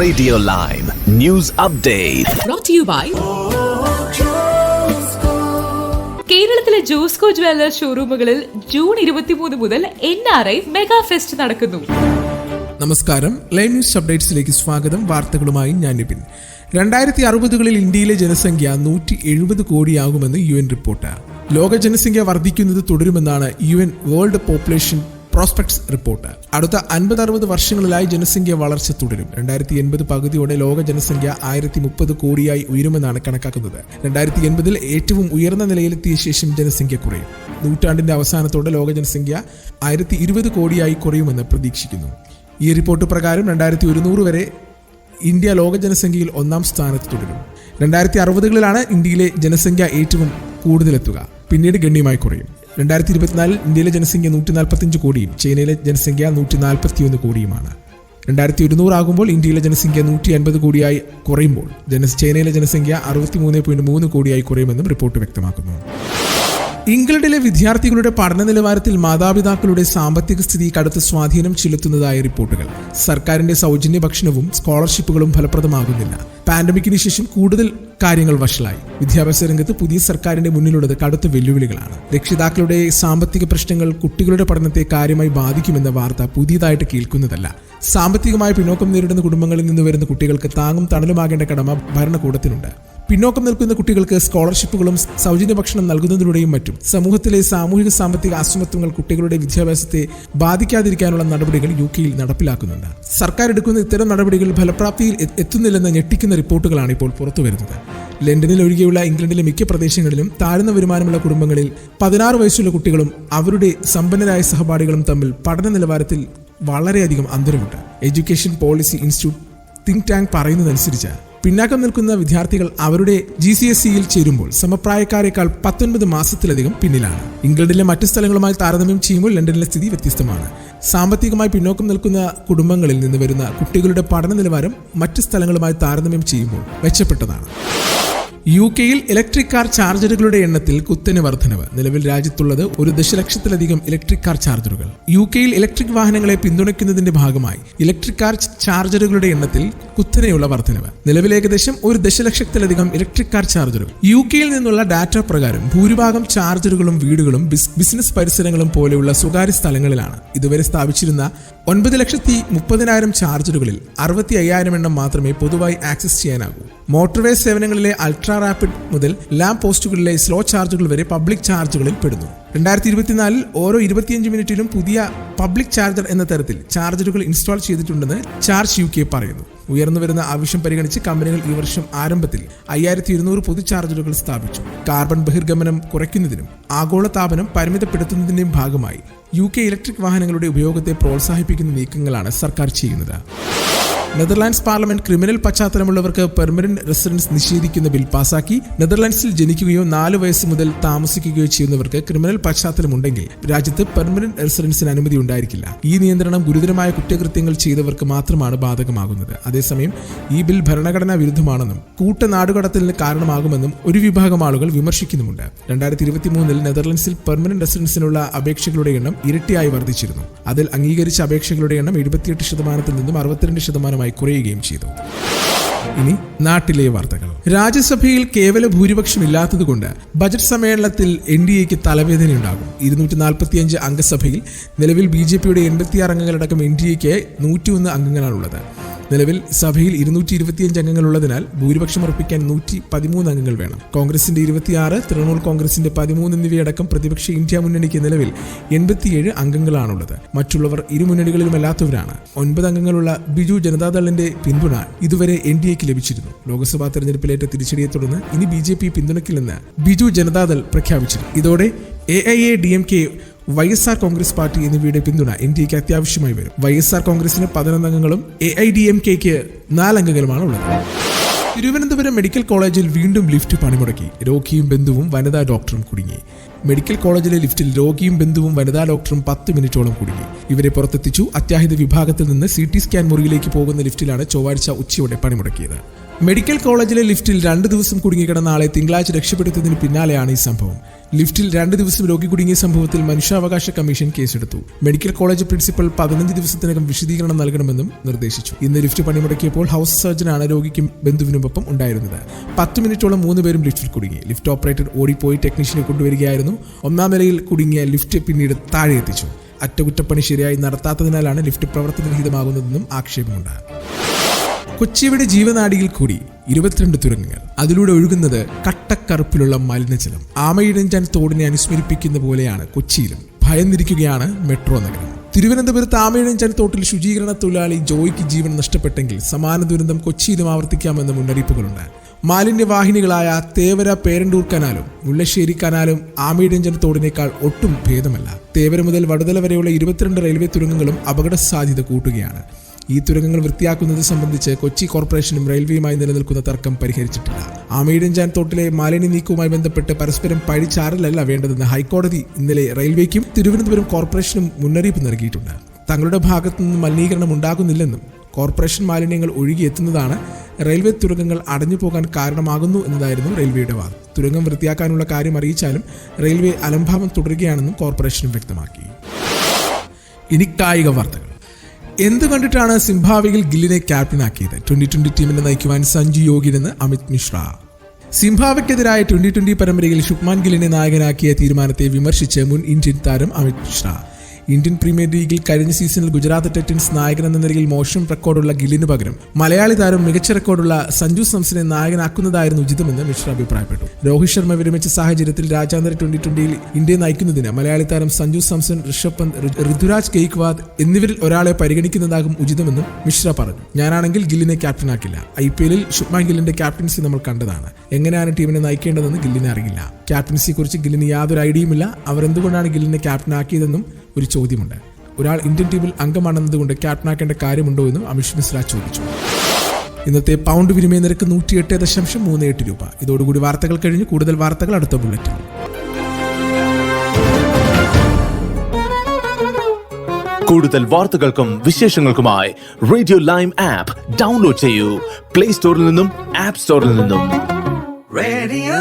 Radio Lime. News Update. brought to you by കേരളത്തിലെ Josco jewellers ഷോറൂമുകളിൽ June ഇരുപത്തിമൂന്ന് മുതൽ N R I mega fest നടക്കുന്നു. നമസ്കാരം. ലൈവ് ന്യൂസ് അപ്ഡേറ്റ്സിലേക്ക് സ്വാഗതം. വാർത്തകളുമായി ഞാൻ നിപിൻ. രണ്ടായിരത്തി അറുപതുകളിൽ ഇന്ത്യയിലെ ജനസംഖ്യ നൂറ്റി എഴുപത് കോടിയാകുമെന്ന് യു എൻ റിപ്പോർട്ട്. ലോക ജനസംഖ്യ വർദ്ധിക്കുന്നത് തുടരുമെന്നാണ് U N world population prospects report. അടുത്ത അൻപത് അറുപത് വർഷങ്ങളിലായി ജനസംഖ്യ വളർച്ച തുടരും. രണ്ടായിരത്തി എൺപത് പകുതിയോടെ ലോക ജനസംഖ്യ ആയിരത്തി മുപ്പത് കോടിയായി ഉയരുമെന്നാണ് കണക്കാക്കുന്നത്. രണ്ടായിരത്തി എൺപതിൽ ഏറ്റവും ഉയർന്ന നിലയിലെത്തിയ ശേഷം ജനസംഖ്യ കുറയും. നൂറ്റാണ്ടിന്റെ അവസാനത്തോടെ ലോക ജനസംഖ്യ ആയിരത്തി ഇരുപത് കോടിയായി കുറയുമെന്ന് പ്രതീക്ഷിക്കുന്നു. ഈ റിപ്പോർട്ട് പ്രകാരം രണ്ടായിരത്തി ഒരുന്നൂറ് വരെ ഇന്ത്യ ലോക ജനസംഖ്യയിൽ ഒന്നാം സ്ഥാനത്ത് തുടരും. രണ്ടായിരത്തി അറുപതുകളിലാണ് ഇന്ത്യയിലെ ജനസംഖ്യ ഏറ്റവും കൂടുതലെത്തുക. പിന്നീട് ഗണ്യമായി കുറയും. രണ്ടായിരത്തി ഇരുപത്തിനാലിൽ ഇന്ത്യയിലെ ജനസംഖ്യ നൂറ്റി നാൽപ്പത്തിയഞ്ച് കോടിയും ചൈനയിലെ ജനസംഖ്യ നൂറ്റി നാൽപ്പത്തിയൊന്ന് കോടിയുമാണ്. രണ്ടായിരത്തി ഒരുന്നൂറാകുമ്പോൾ ഇന്ത്യയിലെ ജനസംഖ്യ നൂറ്റി അൻപത് കോടിയായി കുറയുമ്പോൾ ജന ചൈനയിലെ ജനസംഖ്യ അറുപത്തി മൂന്ന് പോയിന്റ് മൂന്ന് കോടിയായി കുറയുമെന്നും റിപ്പോർട്ട് വ്യക്തമാക്കുന്നു. ഇംഗ്ലണ്ടിലെ വിദ്യാർത്ഥികളുടെ പഠന നിലവാരത്തിൽ മാതാപിതാക്കളുടെ സാമ്പത്തിക സ്ഥിതി കടുത്ത സ്വാധീനം ചെലുത്തുന്നതായ റിപ്പോർട്ടുകൾ. സർക്കാരിന്റെ സൗജന്യ ഭക്ഷണവും സ്കോളർഷിപ്പുകളും ഫലപ്രദമാകുന്നില്ല. പാൻഡമിക്കിന് ശേഷം കൂടുതൽ കാര്യങ്ങൾ വഷളായി. വിദ്യാഭ്യാസ രംഗത്ത് പുതിയ സർക്കാരിന്റെ മുന്നിലുള്ളത് കടുത്ത വെല്ലുവിളികളാണ്. രക്ഷിതാക്കളുടെ സാമ്പത്തിക പ്രശ്നങ്ങൾ കുട്ടികളുടെ പഠനത്തെ കാര്യമായി ബാധിക്കുമെന്ന വാർത്ത പുതിയതായിട്ട് കേൾക്കുന്നതല്ല. സാമ്പത്തികമായ പിന്നോക്കം നേരിടുന്ന കുടുംബങ്ങളിൽ നിന്ന് വരുന്ന കുട്ടികൾക്ക് താങ്ങും തണലുമാകേണ്ട കടമ ഭരണകൂടത്തിനുണ്ട്. പിന്നോക്കം നിൽക്കുന്ന കുട്ടികൾക്ക് സ്കോളർഷിപ്പുകളും സൗജന്യ ഭക്ഷണം നൽകുന്നതിലൂടെയും മറ്റും സമൂഹത്തിലെ സാമൂഹിക സാമ്പത്തിക അസമത്വങ്ങൾ കുട്ടികളുടെ വിദ്യാഭ്യാസത്തെ ബാധിക്കാതിരിക്കാനുള്ള നടപടികൾ യു കെയിൽ നടപ്പിലാക്കുന്നുണ്ട്. സർക്കാർ എടുക്കുന്ന ഇത്തരം നടപടികൾ ഫലപ്രാപ്തിയിൽ എത്തുന്നില്ലെന്ന് ഞെട്ടിക്കുന്ന റിപ്പോർട്ടുകളാണ് ഇപ്പോൾ പുറത്തുവരുന്നത്. ലണ്ടനിൽ ഒഴികെയുള്ള ഇംഗ്ലണ്ടിലെ മിക്ക പ്രദേശങ്ങളിലും താഴ്ന്ന വരുമാനമുള്ള കുടുംബങ്ങളിൽ പതിനാറ് വയസ്സുള്ള കുട്ടികളും അവരുടെ സമ്പന്നരായ സഹപാഠികളും തമ്മിൽ പഠന നിലവാരത്തിൽ വളരെയധികം അന്തരമുണ്ട്. Education policy institute think tank പറയുന്നതനുസരിച്ച് പിന്നാക്കം നിൽക്കുന്ന വിദ്യാർത്ഥികൾ അവരുടെ ജി സി എസ് സിയിൽ ചേരുമ്പോൾ സമപ്രായക്കാരെക്കാൾ പത്തൊൻപത് മാസത്തിലധികം പിന്നിലാണ്. ഇംഗ്ലണ്ടിലെ മറ്റു സ്ഥലങ്ങളുമായി താരതമ്യം ചെയ്യുമ്പോൾ ലണ്ടനിലെ സ്ഥിതി വ്യത്യസ്തമാണ്. സാമ്പത്തികമായി പിന്നോക്കം നിൽക്കുന്ന കുടുംബങ്ങളിൽ നിന്ന് വരുന്ന കുട്ടികളുടെ പഠന നിലവാരം മറ്റ് സ്ഥലങ്ങളുമായി താരതമ്യം ചെയ്യുമ്പോൾ മെച്ചപ്പെട്ടതാണ്. യു കെയിൽ ഇലക്ട്രിക് കാർ ചാർജറുകളുടെ എണ്ണത്തിൽ കുത്തനെ വർധനവ്. നിലവിൽ രാജ്യത്തുള്ളത് ഒരു ദശലക്ഷത്തിലധികം ഇലക്ട്രിക് കാർ ചാർജറുകൾ. യു കെയിൽ ഇലക്ട്രിക് വാഹനങ്ങളെ പിന്തുണയ്ക്കുന്നതിന്റെ ഭാഗമായി ഇലക്ട്രിക് കാർ ചാർജറുകളുടെ എണ്ണത്തിൽ കുത്തനെയുള്ള വർധനവ്. നിലവിൽ ഏകദേശം ഒരു ദശലക്ഷത്തിലധികം ഇലക്ട്രിക് കാർ ചാർജറുകൾ യു കെയിൽ നിന്നുള്ള ഡാറ്റ പ്രകാരം ഭൂരിഭാഗം ചാർജറുകളും വീടുകളും ബിസ്- ബിസിനസ് പരിസരങ്ങളും പോലെയുള്ള സ്വകാര്യ സ്ഥലങ്ങളിലാണ്. ഇതുവരെ സ്ഥാപിച്ചിരുന്ന ഒൻപത് ലക്ഷത്തി മുപ്പതിനായിരം ചാർജറുകളിൽ അറുപത്തി അയ്യായിരം എണ്ണം മാത്രമേ പൊതുവായി ആക്സസ് ചെയ്യാനാകൂ. മോട്ടോർവേ സേവനങ്ങളിലെ അൾട്രാ റാപ്പിഡ് മുതൽ ലാമ്പ് പോസ്റ്റുകളിലെ സ്ലോ ചാർജുകൾ വരെ പബ്ലിക് ചാർജുകളിൽ പെടുന്നു. രണ്ടായിരത്തി ഇരുപത്തിനാലിൽ ഓരോ ഇരുപത്തിയഞ്ച് മിനിറ്റിലും പുതിയ പബ്ലിക് ചാർജർ എന്ന തരത്തിൽ ചാർജറുകൾ ഇൻസ്റ്റാൾ ചെയ്തിട്ടുണ്ടെന്ന് ചാർജ് യു കെ പറയുന്നു. ഉയർന്നു വരുന്ന ആവശ്യം പരിഗണിച്ച് കമ്പനികൾ ഈ വർഷം ആരംഭത്തിൽ അയ്യായിരത്തി ഇരുന്നൂറ് പൊതു ചാർജറുകൾ സ്ഥാപിച്ചു. കാർബൺ ബഹിർഗമനം കുറയ്ക്കുന്നതിനും ആഗോള താപനം പരിമിതപ്പെടുത്തുന്നതിന്റെയും ഭാഗമായി യു കെ ഇലക്ട്രിക് വാഹനങ്ങളുടെ ഉപയോഗത്തെ പ്രോത്സാഹിപ്പിക്കുന്ന നീക്കങ്ങളാണ് സർക്കാർ ചെയ്യുന്നത്. നെതർലാൻഡ്സ് പാർലമെന്റ് ക്രിമിനൽ പശ്ചാത്തലമുള്ളവർക്ക് പെർമനന്റ് റെസിഡൻസ് നിഷേധിക്കുന്ന ബിൽ പാസാക്കി നെതർലാൻഡ്സിൽ ജനിക്കുകയോ നാല് വയസ്സ് മുതൽ താമസിക്കുകയോ ചെയ്യുന്നവർക്ക് ക്രിമിനൽ പശ്ചാത്തലമുണ്ടെങ്കിൽ രാജ്യത്ത് പെർമനന്റ് റെസിഡൻസിന് അനുമതി ഉണ്ടായിരിക്കില്ല. ഈ നിയന്ത്രണം ഗുരുതരമായ കുറ്റകൃത്യങ്ങൾ ചെയ്തവർക്ക് മാത്രമാണ് ബാധകമാകുന്നത്. അതേസമയം ഈ ബിൽ ഭരണഘടനാ വിരുദ്ധമാണെന്നും കൂട്ട നാടുകടത്തലിന് കാരണമാകുമെന്നും ഒരു വിഭാഗം ആളുകൾ വിമർശിക്കുന്നുമുണ്ട്. രണ്ടായിരത്തി ഇരുപത്തി മൂന്നിൽ നെതർലൻഡ്സിൽ പെർമനന്റ് റെസിഡൻസിനുള്ള അപേക്ഷകളുടെ എണ്ണം ഇരട്ടിയായി വർദ്ധിച്ചിരുന്നു. അതിൽ അംഗീകരിച്ച അപേക്ഷകളുടെ എണ്ണം എഴുപത്തിയെട്ട് ശതമാനത്തിൽ നിന്നും അറുപത്തിരണ്ട് ശതമാനമായി കുറയുകയും ചെയ്തു. ഇനി നാട്ടിലെ വാർത്തകൾ. രാജ്യസഭയിൽ കേവല ഭൂരിപക്ഷം ഇല്ലാത്തതുകൊണ്ട് ബജറ്റ് സമ്മേളനത്തിൽ എൻ ഡി എക്ക് തലവേദനയുണ്ടാകും. ഇരുന്നൂറ്റി നാൽപ്പത്തിയഞ്ച് അംഗസഭയിൽ നിലവിൽ ബി ജെ പിയുടെ എൺപത്തിയാറ് അംഗങ്ങളടക്കം എൻ ഡി എക്ക് നൂറ്റിയൊന്ന് അംഗങ്ങളാണുള്ളത്. നിലവിൽ സഭയിൽ ഇരുന്നൂറ്റി ഇരുപത്തിയഞ്ച് അംഗങ്ങളുള്ളതിനാൽ ഭൂരിപക്ഷം ഉറപ്പിക്കാൻ നൂറ്റി പതിമൂന്ന് അംഗങ്ങൾ വേണം. കോൺഗ്രസിന്റെ ഇരുപത്തിയാറ് തൃണമൂൽ കോൺഗ്രസിന്റെ പതിമൂന്ന് എന്നിവയടക്കം പ്രതിപക്ഷ ഇന്ത്യ മുന്നണിക്ക് നിലവിൽ എൺപത്തിയേഴ് അംഗങ്ങളാണുള്ളത്. മറ്റുള്ളവർ ഇരുമുന്നണികളിലുമല്ലാത്തവരാണ്. ഒൻപത് അംഗങ്ങളുള്ള ബിജു ജനതാദളിന്റെ പിന്തുണ ഇതുവരെ എൻ ഡി എക്ക് ലഭിച്ചിരുന്നു. ലോക്സഭാ തെരഞ്ഞെടുപ്പിലേറ്റ തിരിച്ചടിയെ തുടർന്ന് ഇനി ബി ജെ പി പിന്തുണയ്ക്കില്ലെന്ന് ബിജു ജനതാദൾ പ്രഖ്യാപിച്ചിരുന്നു. ഇതോടെ A I A D M K Y S R Congress party എന്നിവയുടെ പിന്തുണ എക്ക് അത്യാവശ്യമായി വരും. വൈ എസ് ആർ കോൺഗ്രസിന് പതിനൊന്ന് അംഗങ്ങളും എ ഐ ഡി എം കെക്ക് നാലംഗങ്ങളുമാണ് ഉള്ളത്. തിരുവനന്തപുരം മെഡിക്കൽ കോളേജിൽ വീണ്ടും ലിഫ്റ്റ് പണിമുടക്കി. രോഗിയും ബന്ധുവും വനിതാ ഡോക്ടറും കുടുങ്ങി. മെഡിക്കൽ കോളേജിലെ ലിഫ്റ്റിൽ രോഗിയും ബന്ധുവും വനിതാ ഡോക്ടറും പത്ത് മിനിറ്റോളം കുടുങ്ങി. ഇവരെ പുറത്തെത്തിച്ചു അത്യാഹിത വിഭാഗത്തിൽ നിന്ന് സി ടി സ്കാൻ മുറിയിലേക്ക് പോകുന്ന ലിഫ്റ്റിലാണ് ചൊവ്വാഴ്ച ഉച്ചയോടെ പണിമുടക്കിയത്. മെഡിക്കൽ കോളേജിലെ ലിഫ്റ്റിൽ രണ്ട് ദിവസം കുടുങ്ങിക്കിടന്ന ആളെ തിങ്കളാഴ്ച രക്ഷപ്പെടുത്തിയതിന് പിന്നാലെയാണ് ഈ സംഭവം. ലിഫ്റ്റിൽ രണ്ട് ദിവസം രോഗി കുടുങ്ങിയ സംഭവത്തിൽ മനുഷ്യാവകാശ കമ്മീഷൻ കേസെടുത്തു. മെഡിക്കൽ കോളേജ് പ്രിൻസിപ്പൽ പതിനഞ്ച് ദിവസത്തിനകം വിശദീകരണം നൽകണമെന്നും നിർദ്ദേശിച്ചു. ഇന്ന് ലിഫ്റ്റ് പണിമുടക്കിയപ്പോൾ ഹൗസ് സർജനാണ് രോഗിക്കും ബന്ധുവിനുമൊപ്പം ഉണ്ടായിരുന്നത്. പത്ത് മിനിറ്റോളം മൂന്ന് പേരും ലിഫ്റ്റിൽ കുടുങ്ങി. ലിഫ്റ്റ് ഓപ്പറേറ്റർ ഓടിപ്പോയി ടെക്നീഷ്യനെ കൊണ്ടുവരികയായിരുന്നു. ഒന്നാം നിലയിൽ കുടുങ്ങിയ ലിഫ്റ്റ് പിന്നീട് താഴെ എത്തിച്ചു. അറ്റകുറ്റപ്പണി ശരിയായി നടത്താത്തതിനാലാണ് ലിഫ്റ്റ് പ്രവർത്തനരഹിതമാകുന്നതെന്നും ആക്ഷേപമുണ്ട്. കൊച്ചിയുടെ ജീവനാടിയിൽ കൂടി ഇരുപത്തിരണ്ട് തുരങ്കങ്ങൾ. അതിലൂടെ ഒഴുകുന്നത് കട്ടക്കറുപ്പിലുള്ള മലിനജലം. ആമയിഴഞ്ചാൻ തോടിനെ അനുസ്മരിപ്പിക്കുന്ന പോലെയാണ് കൊച്ചിയിലും. ഭയന്നിരിക്കുകയാണ് മെട്രോ നഗരം. തിരുവനന്തപുരത്ത് ആമയിഴഞ്ചാൻ തോട്ടിൽ ശുചീകരണ തൊഴിലാളി ജോയ്ക്ക് ജീവൻ നഷ്ടപ്പെട്ടെങ്കിൽ സമാന ദുരന്തം കൊച്ചിയിലും ആവർത്തിക്കാമെന്ന മുന്നറിയിപ്പുകളുണ്ട്. മാലിന്യവാഹിനികളായ തേവര പേരണ്ടൂർ കനാലും മുല്ലശ്ശേരി കനാലും ആമയിഴഞ്ചൻ തോടിനേക്കാൾ ഒട്ടും ഭേദമല്ല. തേവര മുതൽ വടുതല വരെയുള്ള ഇരുപത്തിരണ്ട് റെയിൽവേ തുരങ്കങ്ങളും അപകട സാധ്യത കൂട്ടുകയാണ്. ഈ തുരങ്കങ്ങൾ വൃത്തിയാക്കുന്നത് സംബന്ധിച്ച് കൊച്ചി കോർപ്പറേഷനും റെയിൽവേയുമായി നിലനിൽക്കുന്ന തർക്കം പരിഹരിച്ചിട്ടില്ല. ആമയിടഞ്ചാൻ തോട്ടിലെ മാലിന്യ നീക്കവുമായി ബന്ധപ്പെട്ട് പരസ്പരം പഴിച്ചാറലല്ല വേണ്ടതെന്ന് ഹൈക്കോടതി ഇന്നലെ റെയിൽവേക്കും തിരുവനന്തപുരം കോർപ്പറേഷനും മുന്നറിയിപ്പ് നൽകിയിട്ടുണ്ട്. തങ്ങളുടെ ഭാഗത്തു നിന്നും മലിനീകരണം ഉണ്ടാകുന്നില്ലെന്നും കോർപ്പറേഷൻ മാലിന്യങ്ങൾ ഒഴുകിയെത്തുന്നതാണ് റെയിൽവേ തുരങ്കങ്ങൾ അടഞ്ഞു പോകാൻ കാരണമാകുന്നു എന്നതായിരുന്നു റെയിൽവേയുടെ വാദം. തുരങ്കം വൃത്തിയാക്കാനുള്ള കാര്യം അറിയിച്ചാലും റെയിൽവേ അലംഭാവം തുടരുകയാണെന്നും കോർപ്പറേഷനും വ്യക്തമാക്കി. ഇനി കായിക വാർത്തകൾ. എന്ത് കണ്ടിട്ടാണ് സിംഭാവിയിൽ ഗില്ലിനെ ക്യാപ്റ്റനാക്കിയത് ട്വന്റി ട്വന്റി ടീമിനെ നയിക്കുവാൻ സഞ്ജു യോഗിനെന്ന് അമിത് മിശ്ര. സിംഭാവയ്ക്കെതിരായ ട്വന്റി ട്വന്റി പരമ്പരയിൽ ശുഭ്മാൻ ഗില്ലിനെ നായകനാക്കിയ തീരുമാനത്തെ വിമർശിച്ച് മുൻ ഇന്ത്യൻ താരം അമിത് മിശ്ര. ഇന്ത്യൻ പ്രീമിയർ ലീഗിൽ കഴിഞ്ഞ സീസണിൽ ഗുജറാത്ത് ടൈറ്റൻസ് നായകൻ എന്ന നിലയിൽ മോശം റെക്കോർഡുള്ള ഗില്ലിന് പകരം മലയാളി താരം മികച്ച റെക്കോർഡുള്ള സഞ്ജു സംസിനെ നായകനാക്കുന്നതായിരുന്നു ഉചിതമെന്ന് മിശ്ര അഭിപ്രായപ്പെട്ടു. രോഹിത് ശർമ്മ വിരമിച്ച സാഹചര്യത്തിൽ രാജ്യാന്തര ട്വന്റി ട്വന്റിയിൽ ഇന്ത്യയെ നയിക്കുന്നതിന് മലയാളി താരം സഞ്ജു സംസൺ ഋഷഭ് പന്ത് ഋതുരാജ് കെയ്ക്വാദ് എന്നിവരിൽ ഒരാളെ പരിഗണിക്കുന്നതാകും ഉചിതമെന്നും മിശ്ര പറഞ്ഞു. ഞാനാണെങ്കിൽ ഗില്ലിനെ ക്യാപ്റ്റനാക്കില്ല ഐ പി എല്ലിൽ ശുഭ്മാൻ ഗില്ലിന്റെ ക്യാപ്റ്റൻസി നമ്മൾ കണ്ടതാണ്. എങ്ങനെയാണ് ടീമിനെ നയിക്കേണ്ടതെന്ന് ഗില്ലിനെ അറിയില്ല. ക്യാപ്റ്റൻസിയെ കുറിച്ച് ഗില്ലിന് യാതൊരു ഐഡിയയുമില്ല. അവർ എന്തുകൊണ്ടാണ് ഗില്ലിനെ ക്യാപ്റ്റനാക്കിയതെന്നും ഒരു ചോദ്യമുണ്ട്. ഒരാൾ ഇന്ത്യൻ ടീമിൽ അംഗമാണെന്നതുകൊണ്ട് ക്യാപ്റ്റനാക്കേണ്ട കാര്യമുണ്ടോ എന്നും അമിഷ് മിശ്ര ചോദിച്ചു. ഇന്നത്തെ പൗണ്ട് വിനിമയ നിരക്ക് നൂറ്റിയെട്ട് ദശാംശം മൂന്ന് എട്ട് രൂപ. ഇതോടുകൂടി വാർത്തകൾ കഴിഞ്ഞ് കൂടുതൽ വാർത്തകൾ അടുത്ത ബുള്ളറ്റിൽ കൂടുതൽ വാർത്തകൾക്കും വിശേഷങ്ങൾക്കുമായി റേഡിയോ ലൈം ആപ്പ് ഡൗൺലോഡ് ചെയ്യൂ. പ്ലേ സ്റ്റോറിൽ നിന്നും ആപ്പ് സ്റ്റോറിൽ നിന്നും. റേഡിയോ